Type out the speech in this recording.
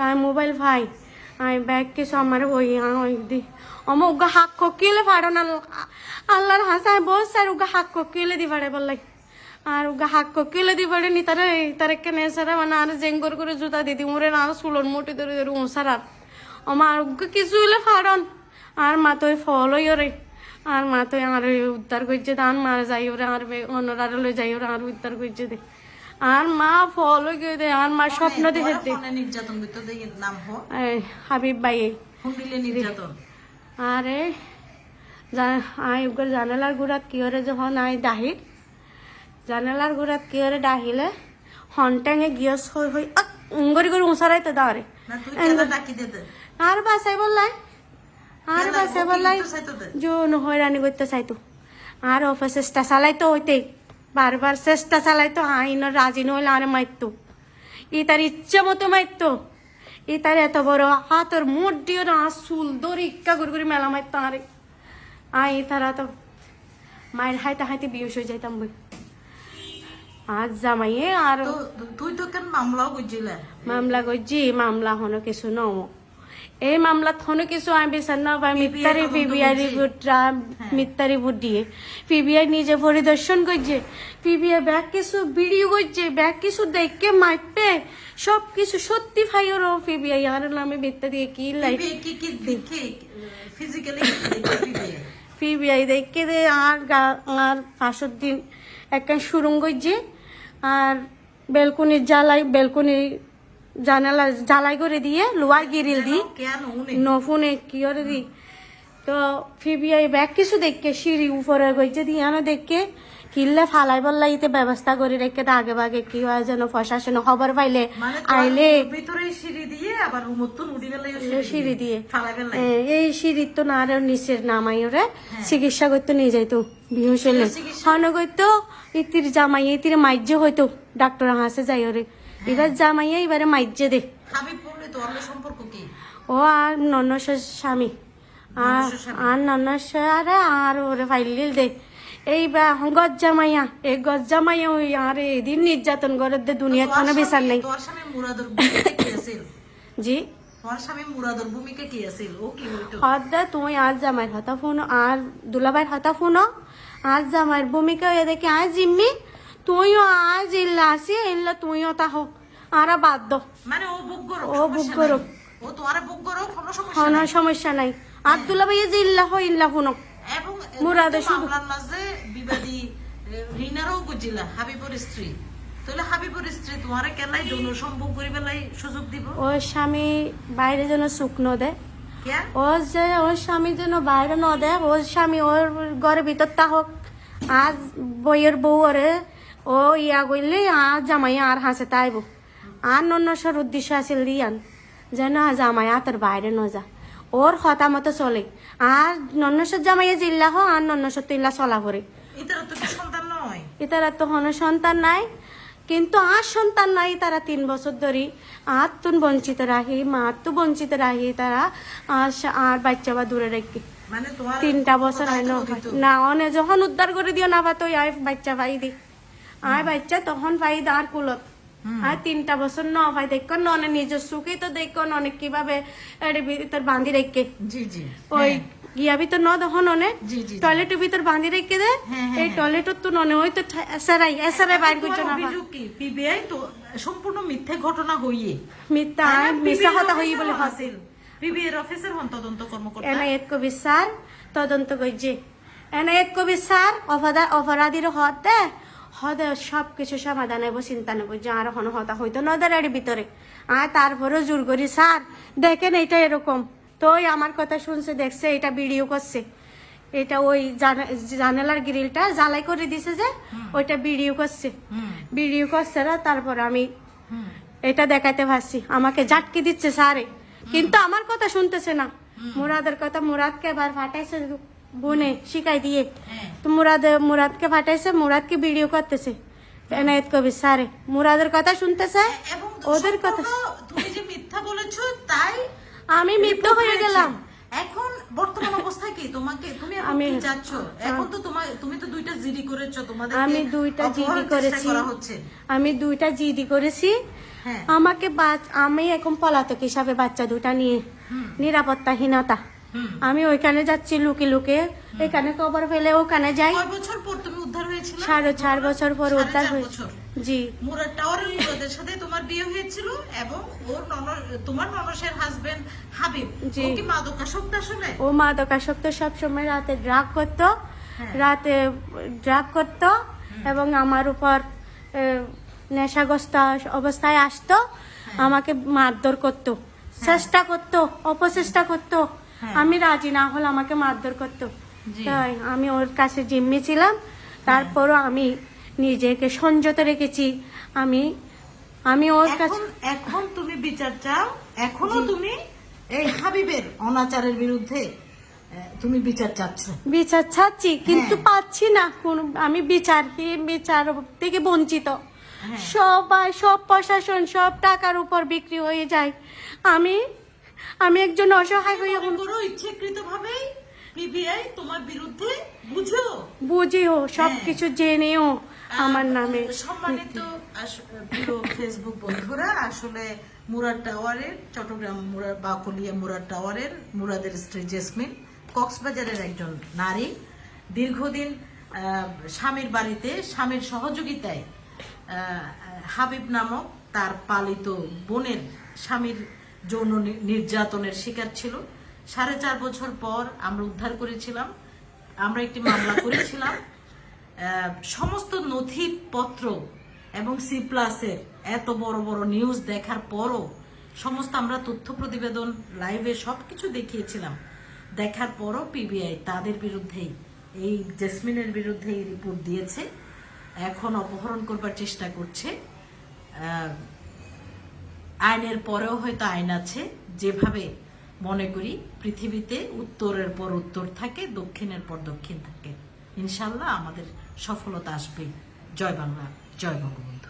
আমি মোবাইল ভাই আমি ব্যাগ আমার ওই ওই দি অম উগা হাক ককিলে ফাড়ো না আল্লাহর হাসায় বস স্যার উগা হাক ককিলে দি ফাড়ে বললাই আর উগা হাক ককিলে দি ফাড়ে নি তারে তারে কেনে সারা মানে আর জেঙ্গর করে জুতা দিদি মোরে না সুলন মোটি ধরে ধরে উসারার আমার উগা কিছু হইলে ফাড়ন আর মা তো ফল রে আর মা তো আর উদ্ধার করছে দান মারা যাই ওরে আর অন্যরা লই যাই ওরে আর উদ্ধার করছে দে আর মা ফল গিয়ে দে আর মা স্বপ্ন দেখে নির্যাতন নাম হাবিব ভাই। নির্যাতন। আরে আই উগর জানালার গুড়াত কিয়রে যখন আই ডাহিল জানালার গুড়াত কিয়রে ডাহিলে হনটেঙে গিয়স হই হই উঙ্গরি করে উঁসারাইতে দাঁড়ে আর বাসাই বললাই আর? বাসাই বললাই? জোন হয়রানি করতে চাইতো। আর অফিস চেষ্টা চালাইতো হইতে বারবার চেষ্টা চালাইতো আইন রাজি নইলে আরে মারতো ই তার ইচ্ছে মতো মারতো ই তার এত বড় হাতের মোট দিয়ে না চুল দড়ি ইক্কা করে করে মেলা মারতো আরে। আই তারা তো মায়ের হাইতে হাইতে বিয়স হয়ে যাইতাম বই। আজ জামাইয়ে আর তুই তো কেন মামলাও করছিলে? মামলা করছি মামলা হনো কিছু নও। এই মামলা হনো কিছু আমি বিচার না পাই মিথ্যারি পিবিআই। রিপোর্টরা মিথ্যা রিপোর্ট দিয়ে। পিবিআই নিজে পরিদর্শন করছে পিবিআই ব্যাগ কিছু ভিডিও করছে ব্যাগ কিছু দেখে মাইপে। সব কিছু সত্যি ফাইওর পিবিআই আর নামে মিথ্যা দিয়ে কি লাই পিবিএ কি কি দেখে ফিজিক্যালি দেখে পিবিএ পিবিআই দেখে দে আর গা- আর পাঁচশোর দিন একটা সুরঙ্গ যে আর বেলকুনির জ্বালাই বেলকুনি জানালা জ্বালাই করে দিয়ে লোয়ার গিরিল দি। নফুনে কি করে দি? তো ফিবিআই ব্যাগ কিছু দেখকে সিঁড়ি উপরে গইছে দিয়ে আনো দেখকে কিনলে ফালাই বললাই ইতে ব্যবস্থা করে রেখে তা আগে বাগে কি হয় যেন প্রশাসন খবর পাইলে। মানে আইলে ভিতরে সিঁড়ি দিয়ে আবার সিঁড়ি দিয়ে এই সিঁড়ির তো না আর নিচের নামাই ওরে চিকিৎসা করতে নিয়ে যাইতো বিহু হলে হন করতো ইতির জামাই ইতির মাইজ্য হইতো ডাক্তার হাসে যাই ওরে। এবার জামাইয়া এবারে মাইজ্য দে। ও আর ননসের স্বামী। আর আর ননসে আরে আর ওরে ফাইলিল দে। এই বা গজ জামাইয়া। এই গজ জামাইয়া ওই আর এদিন নির্যাতন করে দে দুনিয়ার কোনো বিচার নেই। তোর স্বামী মুরাদর ভূমিকা কি আছিল? জি? তুই আজ জামাইয়ের হাতা ফোন আর দুলাভাইয়ের হাতা ফোন। আজ জামাইয়ের ভূমিকা এ দেখে আজ জিম্মি তুইও আজ ইল্লা আসি ইল্লা তুইও তা হোক। আর বাধ্য মানে ও বুক ও বুক। ও তোমারে বুক কোনো সমস্যা কোনো সমস্যা নাই। আর দুলাভাই যে ইল্লা হয় ইল্লা ফোন এবং কিন্তু শুধু- মামলার মাঝে বিবাদী রিনারও বুঝিলা হাবিবর স্ত্রী। তাহলে হাবিবর স্ত্রী তোমারে কেলাই যৌন সম্ভব করি বেলাই সুযোগ দিব? ওর স্বামী বাইরে যেন শুকনো দেয়। ওর যে ওর স্বামী যেন বাইরে ন দেয় ওর স্বামী ওর ঘরের ভিতর তা হোক। আজ বইয়ের বউ ওরে ও ইয়া করলে আর জামাই আর হাসে তাইব। আর নন্নসর উদ্দেশ্য আছিল দিয়ান যেন জামাই আর তোর বাইরে ন যা। ওর হতা মতো চলে। আর নন্নসর জামাইয়ে জিল্লা হো আর নন্নসর তুইল্লা চলা করে এটার তো হন সন্তান নাই কিন্তু আর সন্তান নাই তারা তিন বছর ধরে। আর তুন বঞ্চিত রাখি মা তো বঞ্চিত রাখি তারা আর আর বাচ্চা বা দূরে রেখে। মানে তিনটা বছর হয় না অনে যখন উদ্ধার করে দিও না বা তো আয় বাচ্চা পাই দি। আয় বাচ্চা তখন পাই দি আর কুলত। আর তিনটা বছর ন ভাই দেখো ননে নিজের সুখে তো দেখো ননে কীভাবে ভিতর বাঁধি রেখে। জি জি। ওই গিয়া ভিতর ন তখন অনে। টয়লেটের ভিতর বাঁধি রেখে দে। হ্যাঁ, এই টয়লেটত তো ননে ওই তো এসারাই এসারাই বাইর করছ না কি? পিবিআই তো সম্পূর্ণ মিথ্যে ঘটনা হইয়ে। মিথ্যা মিশা কথা হই বলে হাসিল। অফিসের হন তদন্ত কর্মকর্তা। এনায়েত কবির স্যার তদন্ত করছে এনায়েত কবির স্যার অপরাধীর হতে হদে সব কিছু সমাধান হইব চিন্তা নেব যে আর হন হতা হইতো নদের এর ভিতরে। আর তারপরে জোর করি স্যার দেখেন এটা এরকম। তো ওই আমার কথা শুনছে দেখছে এটা ভিডিও করছে। এটা ওই জানা- জানালার গ্রিলটা জ্বালাই করে দিছে যে ওইটা ভিডিও করছে। ভিডিও করছে না তারপর আমি এটা দেখাতে পারছি আমাকে জাটকি দিচ্ছে সারে কিন্তু আমার কথা শুনতেছে না। মুরাদের কথা মুরাদকে এবার ফাটাইছে বোনে শিখাই দিয়ে। হ্যাঁ। তো মুরাদ মুরাদকে ফাটাইছে মুরাদকে ভিডিও করতেছে। এনায়েত কবির সারে মুরাদের কথা শুনতেছে? এবং ওদের কথা সম্পূর্ণ তুমি যে মিথ্যা বলেছ তাই আমি মৃত্যু হয়ে গেলাম। এখন বর্তমান অবস্থা কি? তোমাকে তুমি আমি- যাচ্ছ এখন তো তোমার তুমি তো দুইটা জিডি করেছ তোমাদের আমি দুইটা জিডি করেছি। আমি দুইটা জিডি করেছি। হ্যাঁ। আমাকে আমি এখন পলাতক হিসাবে বাচ্চা দুটা নিয়ে। নিরাপত্তাহীনতা। আমি ওইখানে যাচ্ছি লুকে লুকে। এখানে কবর ফেলে ওখানে যাই। বছর পর তুমি উদ্ধার হয়েছিল? সাড়ে চার বছর পর উদ্ধার হয়ে বছর। জি। মুরাদ টাওয়ারের মুরাদের সাথে তোমার বিয়ে হয়েছিল এবং ওর নন- তোমার ননসের হাজবেন্ড হাবিব। জি। ও কি মাদকাসক্ত আসলে? ও মাদকাসক্ত সবসময় রাতে ড্রাগ করতো। হ্যাঁ। রাতে ড্রাগ করতো এবং আমার উপর নেশাগ্রস্ত অবস্থায় আসতো। হ্যাঁ। আমাকে মারধর করতো। চেষ্টা করতো অপচেষ্টা করতো। হ্যাঁ। আমি রাজি না হলে আমাকে মারধর করতো। তাই আমি ওর কাছে জিম্মি ছিলাম। তারপরও আমি নিজেকে সংযত রেখেছি। আমি আমি ওর কাছে এখন এখন তুমি বিচার চাও। এখনও তুমি এই হাবিবের অনাচারের বিরুদ্ধে তুমি বিচার চাচ্ছ। বিচার চাচ্ছি কিন্তু হ্যাঁ। পাচ্ছি না। কোন আমি বিচার কি বিচার থেকে বঞ্চিত। হ্যাঁ। সবাই সব প্রশাসন সব টাকার উপর বিক্রি হয়ে যায়। আমি আমি একজন অসহায় হয়ে মনে করো ইচ্ছাকৃত ভাবেই পিবিআই তোমার বিরুদ্ধে বুঝো বুঝিও হ্যাঁ। জেনেও আমার নামে সম্মানিত ফেসবুক বন্ধুরা আসলে মুরাদ টাওয়ারের চট্টগ্রাম মুরাদ বাকলিয়া মুরাদ টাওয়ারের মুরাদের স্ত্রী জেসমিন কক্সবাজারের একজন নারী দীর্ঘদিন স্বামীর বাড়িতে স্বামীর সহযোগিতায় আহ, হাবিব নামক তার পালিত বোনের স্বামীর যৌন নির্যাতনের শিকার ছিল। সাড়ে চার বছর পর আমরা উদ্ধার করেছিলাম। আমরা একটি মামলা করেছিলাম। সমস্ত নথিপত্র এবং সি প্লাসের এত বড় বড় নিউজ দেখার পরও সমস্ত আমরা তথ্য প্রতিবেদন লাইভে সবকিছু দেখিয়েছিলাম। দেখার পরও পিবিআই তাদের বিরুদ্ধেই, এই জেসমিনের বিরুদ্ধে এই রিপোর্ট দিয়েছে। এখন অপহরণ করবার চেষ্টা করছে। আইনের পরেও হয়তো আইন আছে, যেভাবে মনে করি পৃথিবীতে উত্তরের পর উত্তর থাকে, দক্ষিণের পর দক্ষিণ থাকে। ইনশাল্লাহ আমাদের সফলতা আসবে। জয় বাংলা, জয় বঙ্গবন্ধু।